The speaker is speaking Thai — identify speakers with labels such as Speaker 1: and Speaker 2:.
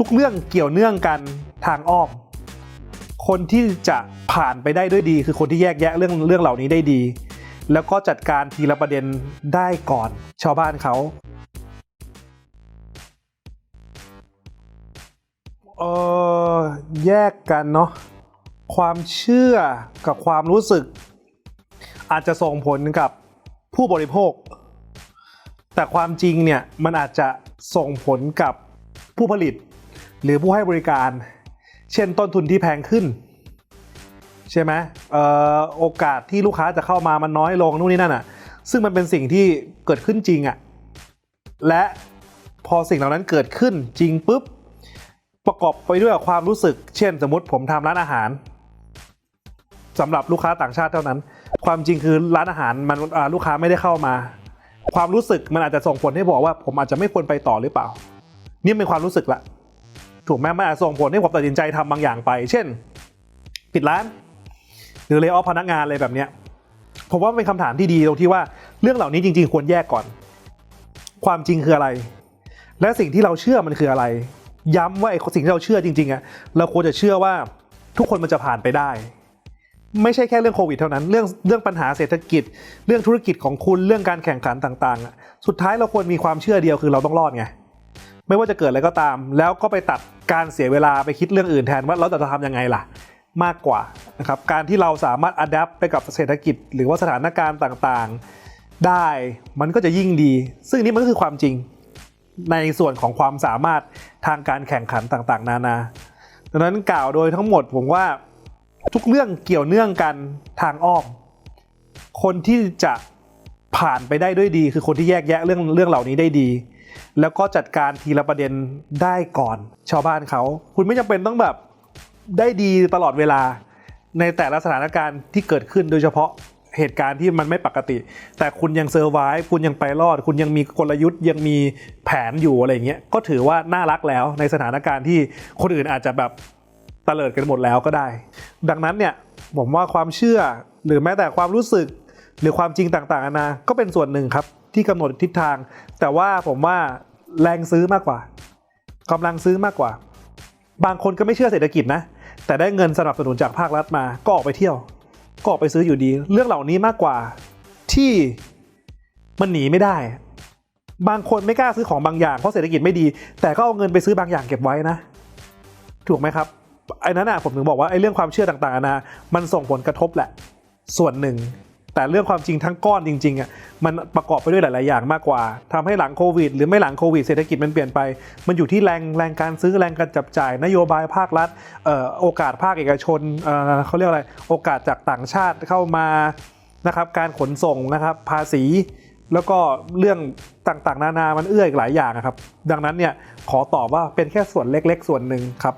Speaker 1: ทุกเรื่องเกี่ยวเนื่องกันทางอ้อม คนที่จะผ่านไปได้ด้วยดี คือคนที่แยกแยะเรื่องเรื่องเหล่านี้ได้ดี แล้วก็จัดการทีละประเด็นได้ก่อนชาวบ้านเขาเออแยกกันเนาะความเชื่อกับความรู้สึก อาจจะส่งผลกับผู้บริโภค แต่ความจริงเนี่ยมันอาจจะส่งผลกับผู้ผลิต หรือผู้ให้บริการ เช่นต้นทุนที่แพงขึ้น ใช่ไหมออโอกาสที่ลูกค้าจะเข้ามามันน้อยลงนู่นนี่นั่นอะ ซึ่งมันเป็นสิ่งที่เกิดขึ้นจริงอะ และพอสิ่งเหล่านั้นเกิดขึ้นจริงปุ๊บ ประกอบไปด้วยความรู้สึก เช่น สมมติผมทำร้านอาหารสำหรับลูกค้าต่างชาติเท่านั้น ความจริงคือร้านอาหารมันลูกค้าไม่ได้เข้ามา ความรู้สึกมันอาจจะส่งผลให้บอกว่า ผมอาจจะไม่ควรไปต่อหรือเปล่า นี่เป็นความรู้สึกละ ถูกไหมมันอาจส่งผลให้ผมตัดสินใจทำบางอย่างไป เช่น ปิดร้าน หรือเล y off พนักงานอะไรแบบเนี้ยผมว่าเป็นคำถามที่ดีตรงที่ว่าเรื่องเหล่านี้จริง ๆ ควรแยกก่อน ความจริงคืออะไร และสิ่งที่เราเชื่อมันคืออะไร ย้ำว่าไอ้สิ่งที่เราเชื่อจริงๆอะเราควรจะเชื่อว่าทุกคนมันจะผ่านไปได้ ไม่ใช่แค่เรื่องโควิดเท่านั้น เรื่องเรื่องปัญหาเศรษฐกิจ เรื่องธุรกิจของคุณเรื่องการแข่งขันต่างๆอะสุดท้ายเราควรมีความเชื่อเดียวคือเราต้องรอดไง ไม่ว่าจะเกิดอะไรก็ตาม แล้วก็ไปตัดการเสียเวลาไปคิดเรื่องอื่นแทนว่าเราจะทำยังไงล่ะมากกว่านะครับการที่เราสามารถอัดแอปไปกับเศรษฐกิจ หรือว่าสถานการณ์ต่างๆ ได้มันก็จะยิ่งดี ซึ่งนี่มันก็คือความจริงในส่วนของความสามารถทางการแข่งขันต่างๆ นานาดังนั้นกล่าวโดยทั้งหมดผมว่าทุกเรื่องเกี่ยวเนื่องกันทางอ้อม คนที่จะผ่านไปได้ด้วยดี คือคนที่แยกแยะเรื่องเรื่องเหล่านี้ได้ดี แล้วก็จัดการทีละประเด็นได้ก่อนชาวบ้านเขา คุณไม่จำเป็นต้องแบบได้ดีตลอดเวลา ในแต่ละสถานการณ์ที่เกิดขึ้นโดยเฉพาะเหตุการณ์ที่มันไม่ปกติ แต่คุณยังเซอร์ไวฟ์คุณยังไปรอด คุณยังมีกลยุทธ์ยังมีแผนอยู่อะไรเงี้ยก็ถือว่าน่ารักแล้วในสถานการณ์ที่คนอื่นอาจจะแบบตะเลิดกันหมดแล้วก็ได้ ดังนั้นเนี่ยผมว่าความเชื่อหรือแม้แต่ความรู้สึกหรือความจริงต่างๆนานาก็เป็นส่วนหนึ่งครับ ที่กำหนดทิศทาง แต่ว่าผมว่าแรงซื้อมากกว่ากำลังซื้อมากกว่า บางคนก็ไม่เชื่อเศรษฐกิจนะ แต่ได้เงินสนับสนุนจากภาครัฐมา ก็ออกไปเที่ยว ก็ออกไปซื้ออยู่ดี เรื่องเหล่านี้มากกว่าที่มันหนีไม่ได้ บางคนไม่กล้าซื้อของบางอย่างเพราะเศรษฐกิจไม่ดี แต่ก็เอาเงินไปซื้อบางอย่างเก็บไว้นะ ถูกไหมครับไอ้นั้นอะผมถึงบอกว่าไอ้เรื่องความเชื่อต่างๆนานามันส่งผลกระทบแหละ ส่วนหนึ่ง แต่เรื่องความจริงทั้งก้อนจริงๆอะมันประกอบไปด้วยหลาย ๆ อย่างมากกว่าทำให้หลังโควิด หรือไม่หลังโควิดเศรษฐกิจมันเปลี่ยนไป มันอยู่ที่แรงแรงการซื้อแรงการจับจ่าย นโยบายภาครัฐโอกาสภาคเอกชนเเขาเรียกอะไรโอกาสจากต่างชาติเข้ามานะครับการขนส่งนะครับภาษีแล้วก็เรื่องต่างๆ นานา มันเอื้ออีกหลายอย่างครับ ดังนั้นเนี่ย ขอตอบว่าเป็นแค่ส่วนเล็กๆ ส่วนหนึ่งครับ